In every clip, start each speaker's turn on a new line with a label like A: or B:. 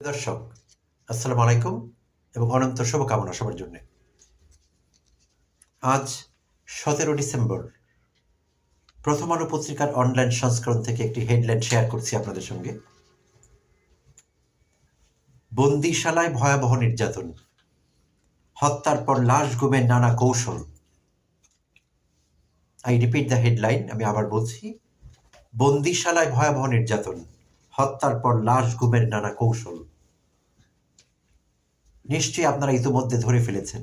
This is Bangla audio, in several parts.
A: দর্শক, আসসালামু আলাইকুম এবং অনন্ত শুভকামনা সবার জন্য। আজ সতেরো ডিসেম্বর। প্রথম আলো পত্রিকার অনলাইন সংস্করণ থেকে একটি হেডলাইন শেয়ার করছি আপনাদের সঙ্গে। বন্দিশালায় ভয়াবহ নির্যাতন, হত্যার পর লাশ গুমের নানা কৌশল। আই রিপিট দ্য হেডলাইন আমি আবার বলছি, বন্দিশালায় ভয়াবহ নির্যাতন। হত্যার পর লাশ গুমের নানা কৌশল। নিশ্চয়ই আপনারা ইতিমধ্যে ধরে ফেলেছেন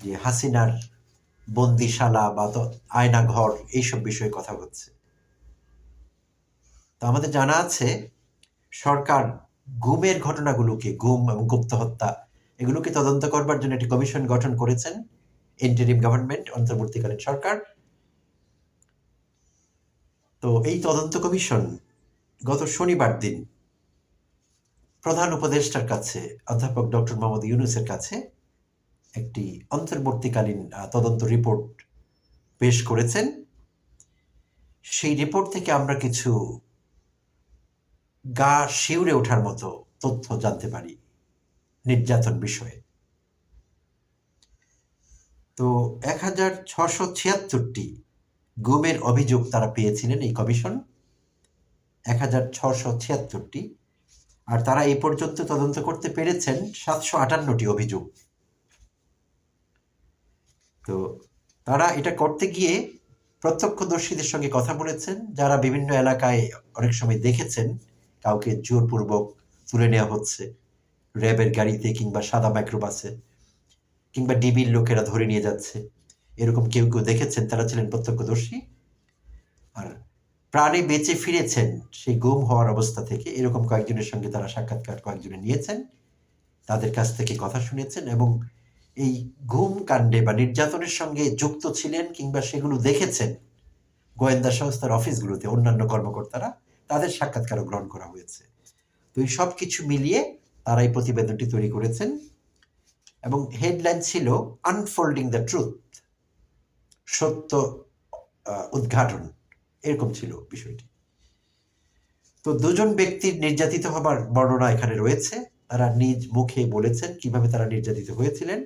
A: যে হাসিনার বন্দিশালা বা আয়নাঘর এইসব বিষয়ে কথা হচ্ছে। তো আমাদের জানা আছে, সরকার গুমের ঘটনাগুলোকে, গুম এবং গুপ্ত হত্যা, এগুলোকে তদন্ত করবার জন্য একটি কমিশন গঠন করেছেন ইন্টারিম গভর্নমেন্ট অন্তর্বর্তীকালীন সরকার। তো এই তদন্ত কমিশন গত শনিবার দিন প্রধান উপদেষ্টার কাছে, অধ্যাপক ডক্টর মোহাম্মদ ইউনুসের কাছে একটি অন্তর্বর্তীকালীন তদন্ত রিপোর্ট পেশ করেছেন। সেই রিপোর্ট থেকে আমরা কিছু গা শিউরে ওঠার মতো তথ্য জানতে পারি নির্যাতন বিষয়ে। তো এক হাজার ছশো ছিয়াত্তরটি গুমের অভিযোগ তারা পেয়েছিলেন এই কমিশন। এক হাজার ছশো ছিয়াত্তরটি। আর তারা এই পর্যন্ত তদন্ত করতে পেরেছেন সাতশো আটান্নটি অভিযোগ। তো তারা এটা করতে গিয়ে প্রত্যক্ষদর্শীদের সঙ্গে কথা বলেছেন, যারা বিভিন্ন এলাকায় অনেক সময় দেখেছেন, কাউকে জোরপূর্বক তুলে নেওয়া হচ্ছে, র্যাবের গাড়িতে কিংবা সাদা মাইক্রোবাসে কিংবা ডিবির লোকেরা ধরে নিয়ে যাচ্ছে। এরকম কেউ কেউ দেখেছেন, তারা ছিলেন প্রত্যক্ষদর্শী। আর প্রাণে বেঁচে ফিরেছেন, সেই গুম হওয়ার অবস্থা থেকে এরকম কয়েকজনের সঙ্গে তারা সাক্ষাৎকার কয়েকজনে নিয়েছেন, তাদের কাছ থেকে কথা শুনেছেন এবং এই গুম কাণ্ডে বা নির্যাতনের সঙ্গে যুক্ত ছিলেন কিংবা সেগুলো দেখেছেন, গোয়েন্দা সংস্থার অফিসগুলোতে অন্যান্য কর্মকর্তারা, তাদের সাক্ষাৎকারও গ্রহণ করা হয়েছে। তো এই সব কিছু মিলিয়ে তারা এই প্রতিবেদনটি তৈরি করেছেন এবং হেডলাইন ছিল আনফোল্ডিং দ্য ট্রুথ সত্য উদ্ঘাটন। এরকম ছিল বিষয়টি। তো দুজন ব্যক্তির নির্যাতিত হবার বর্ণনা এখানে রয়েছে। তারা নিজ মুখে বলেছেন কীভাবে তারা নির্যাতিত হয়েছিলেন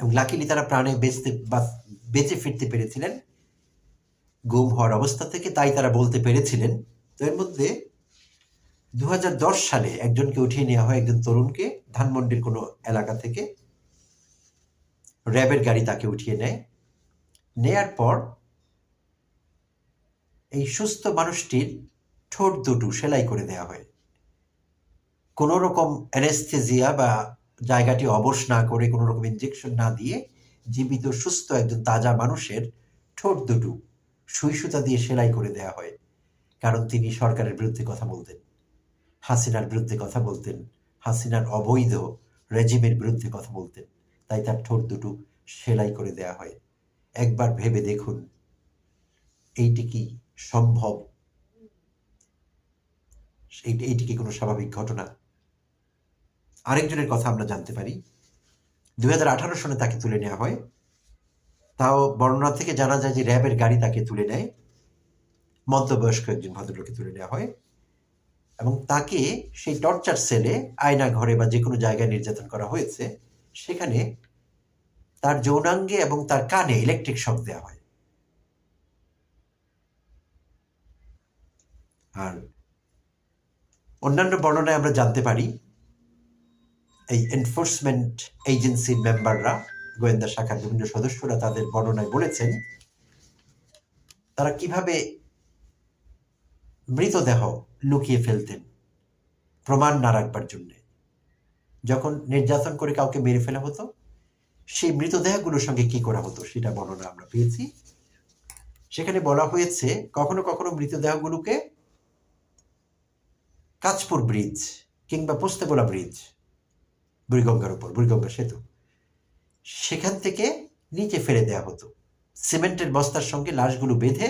A: এবং লাকিলি তারা প্রাণে বেঁচতে বা- বেঁচে ফিরতে পেরেছিলেন। গুম হওয়ার অবস্থা থেকে তাই তারা বলতে পেরেছিলেন। তো এর মধ্যে দু হাজার দশ সালে একজনকে উঠিয়ে নেওয়া হয় একজন তরুণকে ধানমন্ডির কোনো এলাকা থেকে। র্যাবের গাড়ি তাকে উঠিয়ে নেয়। নেয়ার পর এই সুস্থ মানুষটির ঠোঁট দুটো সেলাই করে দেওয়া হয়। কোনো রকম অ্যানেস্থেজিয়া বা জায়গাটি অবশ না করে, কোনো রকম ইঞ্জেকশন না দিয়ে জীবিত, সুস্থ একজন তাজা মানুষের ঠোঁট দুটো সুই সুতা দিয়ে সেলাই করে দেওয়া হয়। কারণ তিনি সরকারের বিরুদ্ধে কথা বলতেন, হাসিনার বিরুদ্ধে কথা বলতেন, হাসিনার অবৈধ রেজিমের বিরুদ্ধে কথা বলতেন। তাই তার ঠোঁট দুটো সেলাই করে দেওয়া হয়। একবার ভেবে দেখুন, এইটি কি সম্ভব? এই- এইটি কি কোনো স্বাভাবিক ঘটনা? আরেকজনের কথা আমরা জানতে পারি। দুই হাজার আঠারো সনে তাকে তুলে নেওয়া হয়। তাও বর্ণনা থেকে জানা যায় যে র্যাবের গাড়ি তাকে তুলে নেয়। মধ্যবয়স্ক একজন ভদ্রলোককে তুলে নেওয়া হয়। এবং তাকে সেই টর্চার সেলে, আয়না ঘরে বা যে কোনো জায়গায় নির্যাতন করা হয়েছে, সেখানে তার যৌনাঙ্গে এবং তার কানে ইলেকট্রিক শক দেওয়া হয়। আর অন্যান্য বর্ণনায় আমরা জানতে পারি এই এনফোর্সমেন্ট এজেন্সির মেম্বাররা গোয়েন্দা শাখার বিভিন্ন সদস্যরা তাদের বর্ণনায় বলেছেন, তারা কীভাবে মৃতদেহ লুকিয়ে ফেলতেন, প্রমাণ না রাখবার জন্য। যখন নির্যাতন করে কাউকে মেরে ফেলা হতো, সেই মৃতদেহগুলোর সঙ্গে কি করা হতো সেটা বর্ণনা আমরা পেয়েছি। সেখানে বলা হয়েছে, কখনো কখনো মৃতদেহগুলোকে কাঁচপুর ব্রিজ কিংবা পোস্তেগোলা ব্রিজ, বুড়িগঙ্গার উপর, বুড়িগঙ্গা সেতু, সেখান থেকে নিচে ফেলে দেওয়া হতো। সিমেন্টের বস্তার সঙ্গে লাশগুলো বেঁধে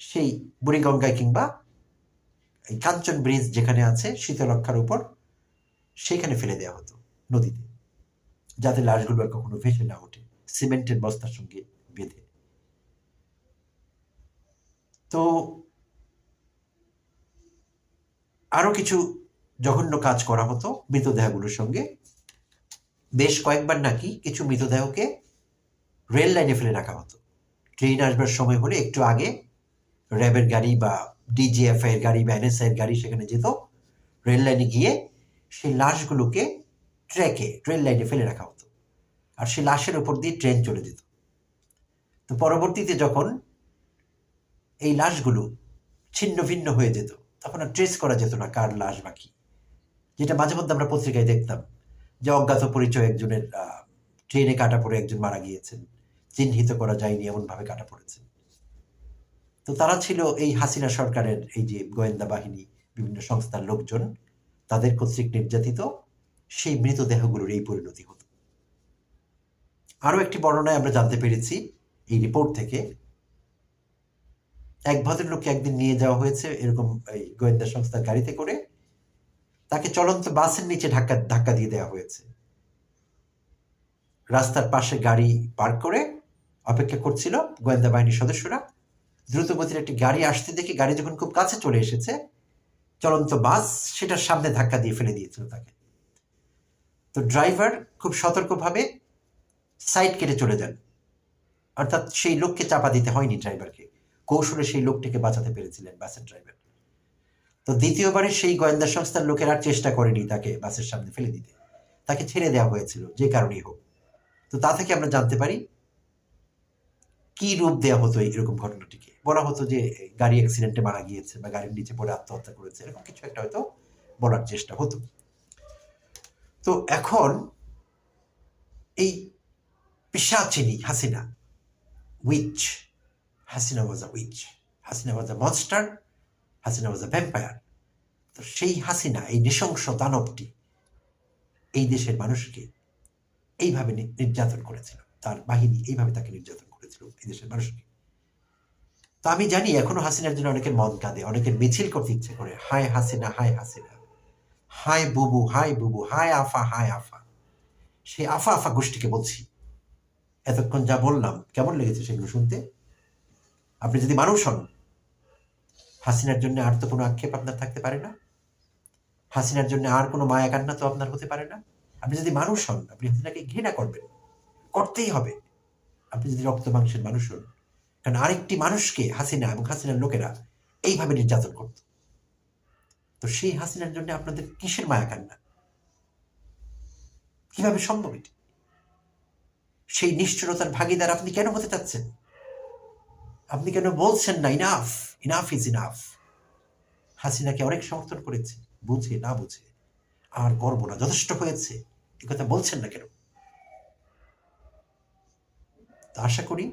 A: সেই বুড়িগঙ্গায় কিংবা এই কাঞ্চন ব্রিজ যেখানে আছে শীতলক্ষার উপর, সেখানে ফেলে দেওয়া হতো নদীতে, যাতে লাশগুলো আর কখনো ভেসে না ওঠে সিমেন্টের বস্তার সঙ্গে বেঁধে। তো আরও কিছু জঘন্য কাজ করা হতো মৃতদেহগুলোর সঙ্গে। বেশ কয়েকবার নাকি কিছু মৃতদেহকে রেল লাইনে ফেলে রাখা হতো। ট্রেন আসবার সময় হলে একটু আগে র্যাবের গাড়ি বা ডিজিএফ এর গাড়ি বা এনএসআই এর গাড়ি সেখানে যেত। রেল লাইনে গিয়ে সেই লাশগুলোকে ট্র্যাকে রেল লাইনে ফেলে রাখা হতো। আর সেই লাশের উপর দিয়ে ট্রেন চলে যেত। তো পরবর্তীতে যখন এই লাশগুলো ছিন্ন ভিন্ন হয়ে যেত তখন ট্রেস করা যেত না কার লাশ বাকি যেটা মাঝে মধ্যে আমরা পত্রিকায় দেখতাম যে অজ্ঞাত পরিচয় একজনের ট্রেনে কাটা পড়ে একজন মারা গিয়েছেন, চিহ্নিত করা যায়নি, এমনভাবে কাটা পড়েছেন। তো তারা ছিল এই হাসিনা সরকারের এই যে গোয়েন্দা বাহিনী, বিভিন্ন সংস্থার লোকজন, তাদের কর্তৃক নির্যাতিত, সেই মৃতদেহগুলোর এই পরিণতি হতো। আরও একটি বর্ণনায় আমরা জানতে পেরেছি এই রিপোর্ট থেকে এক ভদ্রলোককে একদিন নিয়ে যাওয়া হয়েছে এরকম এই গোয়েন্দা সংস্থার গাড়িতে করে। তাকে চলন্ত বাসের নিচে ধাক্কা ধাক্কা দিয়ে দেওয়া হয়েছে। রাস্তার পাশে গাড়ি পার্ক করে অপেক্ষা করছিল গোয়েন্দা বাহিনীর সদস্যরা। দ্রুত গতির একটি গাড়ি আসতে দেখে গাড়ি যখন খুব কাছে চলে এসেছে, চলন্ত বাস সেটার সামনে ধাক্কা দিয়ে ফেলে দিয়েছিল তাকে। তো ড্রাইভার খুব সতর্কভাবে সাইড কেটে চলে যান। অর্থাৎ সেই লোককে চাপা দিতে হয়নি ড্রাইভারকে। কৌশলে সেই লোকটিকে বাঁচাতে পেরেছিলেন বাসের ড্রাইভার তো দ্বিতীয়বারে সেই গোয়েন্দা সংস্থার লোকেরা আর চেষ্টা করেনি তাকে বাসের সামনে ফেলে দিতে। তাকে ছেড়ে দেওয়া হয়েছিল, যে কারণেই হোক। তো তা থেকে আমরা জানতে পারি, কি রূপ দেওয়া হতো এরকম ঘটনাটিকে? বলা হতো যে, গাড়ি অ্যাক্সিডেন্টে মারা গিয়েছে বা গাড়ির নিচে পড়ে আত্মহত্যা করেছে, এরকম কিছু একটা হয়তো বলার চেষ্টা হতো। তো এখন এই পিসাচিনি Hasina witch Hasina was a witch Hasina was a monster Hasina was a vampire তো সেই হাসিনা এই নৃশংস দানবটি এই দেশের মানুষকে এইভাবে নির্যাতন করেছিল। তার বাহিনী এইভাবে তাকে নির্যাতন করেছিল এই দেশের মানুষকে। তো আমি জানি এখনও হাসিনার জন্য অনেকের মন কাঁদে, অনেকের মিছিল করতে ইচ্ছে করে। হায় হাসিনা হায় হাসিনা হায় বুবু হায় বুবু, হায় আফা হায় আফা। সেই আফা আফা গোষ্ঠীকে বলছি, এতক্ষণ যা বললাম, কেমন লেগেছে সেগুলো শুনতে? আপনি যদি মানুষ হন, হাসিনার জন্য আর তো কোনো আক্ষেপ আপনার থাকতে পারে না? হাসিনার জন্য আর কোনো মায়া কান্না তো আপনার হতে পারে না? আপনি যদি মানুষ হন, আপনি হাসিনাকে ঘৃণা করবেন, করতেই হবে। আপনি যদি রক্ত মাংসের মানুষ হন, কারণ আরেকটি মানুষকে হাসিনা এবং হাসিনার লোকেরা এইভাবে নির্যাতন করত। তো সেই হাসিনার জন্য আপনাদের কিসের মায়া কান্না? কীভাবে সম্ভব এটি? সেই নিষ্ঠুরতার ভাগিদার আপনি কেন হতে চাচ্ছেন? আপনি কেন বলছেন না? ইনাফ ইনাফ ইজ ইনাফ হাসিনাকে অনেক সমর্থন করেছে, বুঝে, না বুঝে। আর করব না, যথেষ্ট হয়েছে। এ কথা বলছেন না কেন? আশা করি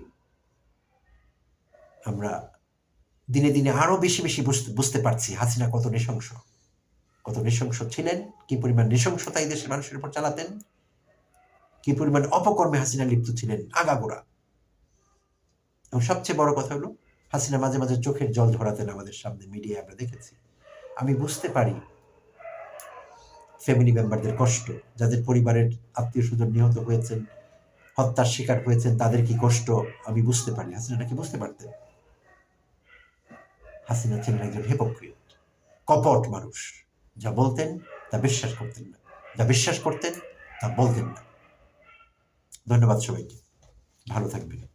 A: আমরা দিনে দিনে আরও বেশি বেশি বুঝতে বুঝতে পারছি হাসিনা কত নৃশংস। কত নৃশংস ছিলেন, কি পরিমাণ নৃশংসতা এই দেশের মানুষের উপর চালাতেন, কি পরিমাণ অপকর্মে হাসিনা লিপ্ত ছিলেন, আগাগোড়া। এবং সবচেয়ে বড় কথা হলো, হাসিনা মাঝে মাঝে চোখের জল ধরাতেন আমাদের সামনে, মিডিয়ায় আমরা দেখেছি। আমি বুঝতে পারি ফ্যামিলি মেম্বারদের কষ্ট, যাদের পরিবারের আত্মীয় স্বজন নিহত হয়েছেন, হত্যার শিকার হয়েছেন, তাদের কি কষ্ট? আমি বুঝতে পারি, হাসিনা নাকি বুঝতে পারতেন। হাসিনা ছিলেন একজন হেপোক্রিট কপট মানুষ। যা বলতেন, তা বিশ্বাস করতেন না। যা বিশ্বাস করতেন, তা বলতেন না। ধন্যবাদ সবাইকে। ভালো থাকবেন।